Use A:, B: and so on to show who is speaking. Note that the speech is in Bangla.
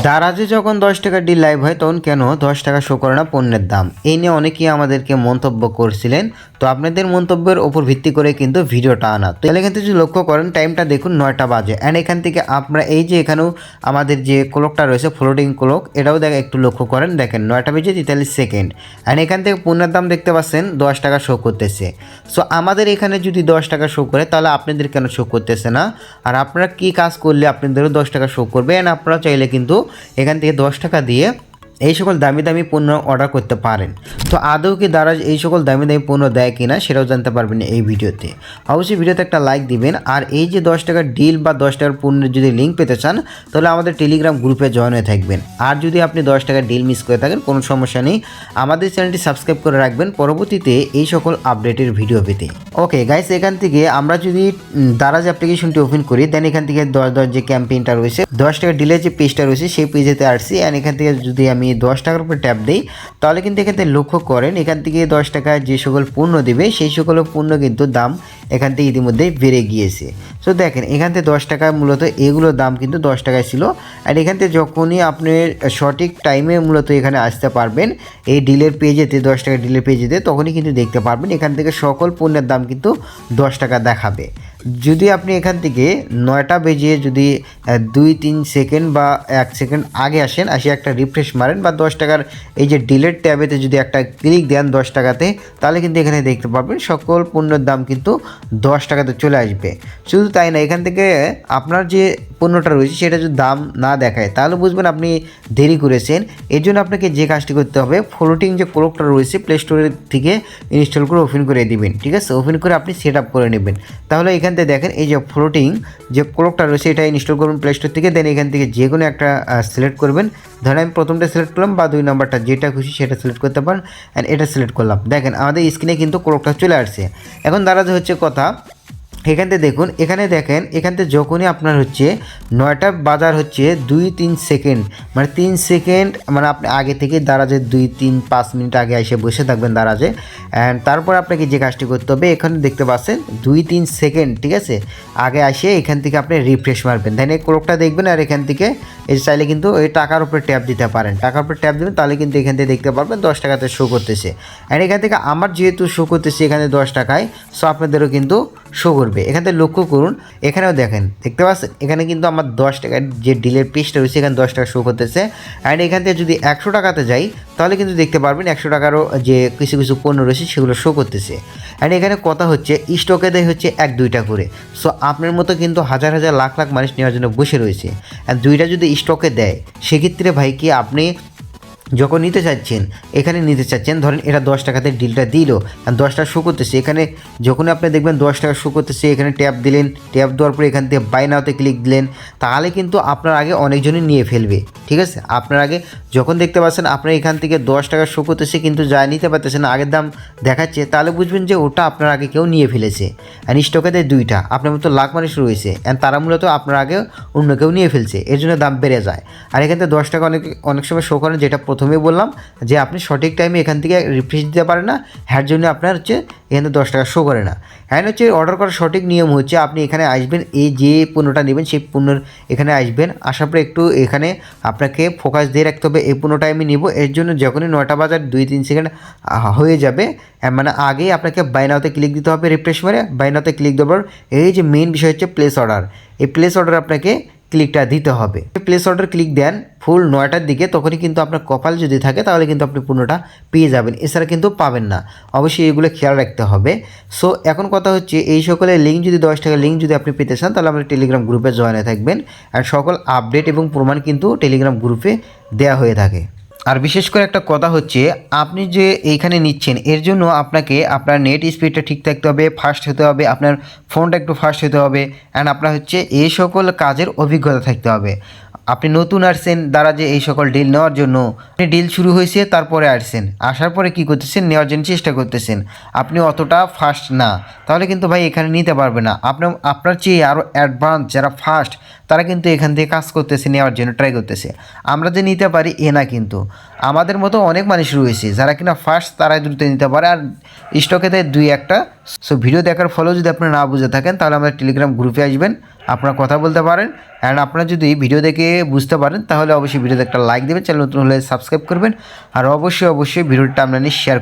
A: দারাজে যখন দশ টাকা ডিল লাইভ হয়, তখন কেন দশ টাকা শো করে না পণ্যের দাম? এই নিয়ে অনেকেই আমাদেরকে মন্তব্য করছিলেন। তো আপনাদের মন্তব্যের ওপর ভিত্তি করে কিন্তু ভিডিওটা আনা। তো এখান থেকে যদি লক্ষ্য করেন টাইমটা দেখুন নয়টা বাজে। অ্যান্ড এখান থেকে আপনারা এই যে এখানেও আমাদের যে ক্লকটা রয়েছে ফ্লোটিং ক্লক এটাও দেখ একটু লক্ষ্য করেন। দেখেন, নয়টা বেজে তেতাল্লিশ সেকেন্ড অ্যান্ড এখান থেকে পণ্যের দাম দেখতে পাচ্ছেন, দশ টাকা শো করতেছে। সো আমাদের এখানে যদি দশ টাকা শো করে, তাহলে আপনাদের কেন শো করতেছে না? আর আপনারা কি কাজ করলে আপনাদেরও দশ টাকা শো করবে? অ্যান্ড আপনারা চাইলে কিন্তু এখান থেকে দশ টাকা দিয়ে এই সকল দামি দামি পণ্য অর্ডার করতে পারেন। তো আদৌ কি দারাজ এই সকল দামি দামি পণ্য দেয় কিনা সেটাও জানতে পারবেন এই ভিডিওতে। অবশ্যই ভিডিওতে একটা লাইক দিবেন, আর এই যে দশ টাকার ডিল বা দশ টাকার পণ্যের যদি লিঙ্ক পেতে চান, তাহলে আমাদের টেলিগ্রাম গ্রুপে জয়েন হয়ে থাকবেন। আর যদি আপনি দশ টাকার ডিল মিস করে থাকেন, কোনো সমস্যা নেই। আমাদের চ্যানেলটি সাবস্ক্রাইব করে রাখবেন, পরবর্তীতে এই সকল আপডেটের ভিডিও পেতে। ওকে গাইস এখান থেকে আমরা যদি দারাজ অ্যাপ্লিকেশনটি ওপেন করি দেন এখান থেকে দশ দশ যে ক্যাম্পেইনটা রয়েছে, দশ টাকা ডিলের যে পেজটা রয়েছে, সেই পেজেতে আসছি। অ্যান্ড এখান থেকে যদি আমি দশ টাকার উপর ট্যাপ দিই, তাহলে কিন্তু এখান লক্ষ্য করেন, এখান থেকে দশ টাকায় যে সকল পণ্য দেবে, সেই সকল পণ্য কিন্তু দাম এখান থেকে ইতিমধ্যেই বেড়ে গিয়েছে। সো দেখেন, এখান থেকে দশ টাকায় মূলত এগুলোর দাম কিন্তু দশ টাকায় ছিল। আর এখান থেকে যখনই আপনি সঠিক টাইমে মূলত এখানে আসতে পারবেন, এই ডিলের পেজেতে দশ টাকা ডিলের পেজেতে তখনই কিন্তু দেখতে পারবেন, এখান থেকে সকল পণ্যের দাম কিন্তু দশ টাকা দেখাবে। যদি আপনি এখান থেকে নয়টা বেজে যদি দুই, তিন সেকেন্ড বা এক সেকেন্ড আগে আসেন, আসে একটা রিফ্রেশ মারেন বা দশ টাকার এই যে ডিলেট ট্যাবেতে যদি একটা ক্লিক দেন দশ টাকাতে, তাহলে কিন্তু এখানে দেখতে পাবেন সকল পণ্যের দাম কিন্তু দশ টাকাতে চলে আসবে। শুধু তাই না, এখান থেকে আপনার যে পণ্যটা রয়েছে সেটা যদি দাম না দেখায়, তাহলে বুঝবেন আপনি দেরি করেছেন। এর জন্য আপনাকে যে কাজটি করতে হবে ফ্লোটিং যে ক্লোকটা রয়েছে প্লে স্টোরের থেকে ইনস্টল করে ওপেন করে দিবেন, ঠিক আছে? ওপেন করে আপনি সেট করে নেবেন। তাহলে এখান থেকে দেখেন, এই যে ফ্লোটিং যে ক্লোকটা রয়েছে এটা ইনস্টল করবেন প্লে স্টোর থেকে। দেন এখান থেকে যে কোনো একটা সিলেক্ট করবেন। ধরেন আমি প্রথমটা সিলেক্ট করলাম বা দুই নম্বরটা, যেটা খুশি সেটা সিলেক্ট করতে পারেন। অ্যান্ড এটা সিলেক্ট করলাম। দেখেন, আমাদের স্ক্রিনে কিন্তু ক্লোকটা চলে আসছে। এখন দাঁড়াতে হচ্ছে কথা এখান থেকে দেখুন, এখানে দেখেন, এখান থেকে যখনই আপনার হচ্ছে নয়টা বাজার হচ্ছে দুই তিন সেকেন্ড মানে তিন সেকেন্ড মানে আপনি আগে থেকে দারাজে দুই তিন পাঁচ মিনিট আগে এসে বসে থাকবেন দাঁড়াজে অ্যান্ড তারপর আপনাকে যে কাজটি করতে হবে, এখানে দেখতে পাচ্ছেন দুই তিন সেকেন্ড, ঠিক আছে? আগে আসে এখান থেকে আপনি রিফ্রেশ মারবেন। দেন এই ক্রোকটা দেখবেন আর এখান থেকে এই চাইলে কিন্তু ওই টাকার উপরে ট্যাপ দিতে পারেন। টাকার উপরে ট্যাপ দেবেন, তাহলে কিন্তু এখান থেকে দেখতে পারবেন দশ টাকাতে শো করতেছে। অ্যান্ড এখান থেকে আমার যেহেতু শো করতেছে এখানে দশ টাকায় সো আপনাদেরও কিন্তু শো করবে। এখান থেকে লক্ষ্য করুন, এখানেও দেখেন, দেখতে পাচ্ছেন? এখানে কিন্তু আমার দশ টাকার যে ডিলের পেজটা রয়েছে, এখানে দশ টাকা শো করতেছে। অ্যান্ড এখান থেকে যদি একশো টাকাতে যাই, তাহলে কিন্তু দেখতে পারবেন একশো টাকারও যে কিছু কিছু পণ্য রয়েছে, সেগুলো শো করতেছে। অ্যান্ড এখানে কথা হচ্ছে স্টকে দেয় হচ্ছে এক, দুইটা করে। সো আপনার মতো কিন্তু হাজার হাজার লাখ লাখ মানুষ নেওয়ার জন্য বসে রয়েছে। আর দুইটা যদি স্টকে দেয়, সেক্ষেত্রে ভাই কি আপনি যখন নিতে চাচ্ছেন, এখানে নিতে চাচ্ছেন, ধরেন এটা দশ টাকাতে ডিলটা দিল, আর দশ টাকা শো করতেছে, এখানে যখন আপনি দেখবেন দশ টাকা শো করতেছে, এখানে ট্যাপ দিলেন ট্যাপ দেওয়ার পরে এখান থেকে বাই নাওতে ক্লিক দিলেন, তাহলে কিন্তু আপনার আগে অনেকজনই নিয়ে ফেলবে, ঠিক আছে? আপনার আগে যখন দেখতে পাচ্ছেন আপনার এখান থেকে দশ টাকা শো করতেছে, কিন্তু যা নিতে পারতেছেন আগের দাম দেখাচ্ছে, তাহলে বুঝবেন যে ওটা আপনার আগে কেউ নিয়ে ফেলেছে অ্যান্ড স্টকে দেয় দুইটা, আপনার মতো লাখ মানুষ রয়েছে অ্যান্ড তারা মূলত আপনার আগে অন্য কেউ নিয়ে ফেলছে, এর জন্য দাম বেড়ে যায়, আর এখান থেকে দশ টাকা অনেক অনেক সময় শো করেন যেটা প্রথমেই বললাম যে আপনি সঠিক টাইমে এখান থেকে রিফ্রেশ দিতে পারেন না। হ্যার জন্য আপনার হচ্ছে এখানে দশ টাকা শো করে না। হ্যাঁ হচ্ছে অর্ডার করার সঠিক নিয়ম হচ্ছে আপনি এখানে আসবেন, এই যে পণ্যটা নেবেন, সেই পণ্যের এখানে আসবেন। আসার পরে একটু এখানে আপনাকে ফোকাস দিয়ে রাখতে হবে, এই পণ্যটা আমি নিব। এর জন্য যখনই নয়টা বাজার দুই তিন সেকেন্ড হয়ে যাবে মানে আগেই আপনাকে বাইনাওতে ক্লিক দিতে হবে রিফ্রেশ মেরে বাইনাওতে ক্লিক দেওয়ার এই যে মেন বিষয় হচ্ছে প্লেস অর্ডার এই প্লেস অর্ডার আপনাকে ক্লিকটা দিতে হবে। প্লেস অর্ডার ক্লিক দেন ফুল নয়টার দিকে, তখনই কিন্তু আপনার কপাল যদি থাকে, তাহলে কিন্তু আপনি পূর্ণটা পেয়ে যাবেন। এছাড়া কিন্তু পাবেন না। অবশ্যই এগুলো খেয়াল রাখতে হবে। সো এখন কথা হচ্ছে, এই সকলের লিঙ্ক যদি দশ টাকা লিঙ্ক যদি আপনি পেতে চান, তাহলে আমাদের টেলিগ্রাম গ্রুপে জয়েন হয়ে থাকবেন। আর সকল আপডেট এবং প্রমাণ কিন্তু টেলিগ্রাম গ্রুপে দেওয়া হয়ে থাকে। আর বিশেষ করে একটা কথা হচ্ছে, আপনি যে এইখানে নিচ্ছেন, এর জন্য আপনাকে আপনার নেট স্পিডটা ঠিক থাকতে হবে ফাস্ট হতে হবে, আপনার ফোনটা একটু ফাস্ট হতে হবে অ্যান্ড আপনার হচ্ছে এই সকল কাজের অভিজ্ঞতা থাকতে হবে। আপনি নতুন আসছেন, দ্বারা যে এই সকল ডিল নেওয়ার জন্য আপনি ডিল শুরু হয়েছে, তারপরে আসছেন। আসার পরে কি করতেছেন? নেওয়ার জন্য চেষ্টা করতেছেন। আপনি অতটা ফাস্ট না। তাহলে কিন্তু ভাই এখানে নিতে পারবে না। আপনার আপনার চেয়ে আরও অ্যাডভান্স যারা ফাস্ট তারা কিন্তু এখান থেকে কাজ করতেছে, নেওয়ার জন্য ট্রাই করতেছে। আমরা যে নিতে পারি, এ না কিন্তু। আমাদের মতো অনেক মানুষ রয়েছে, যারা কিনা ফার্স্ট তারাই দ্রুত নিতে পারে। আর স্টকে দেয় দুই একটা। সো ভিডিও দেখার ফলেও যদি আপনি না বুঝে থাকেন, তাহলে আমাদের টেলিগ্রাম গ্রুপে আসবেন, আপনারা কথা বলতে পারেন। অ্যান্ড আপনারা যদি ভিডিও দেখে বুঝতে পারেন, তাহলে অবশ্যই ভিডিওতে একটা লাইক দেবেন চ্যানেল নতুন হলে সাবস্ক্রাইব করবেন। আর অবশ্যই অবশ্যই ভিডিওটা আপনার শেয়ার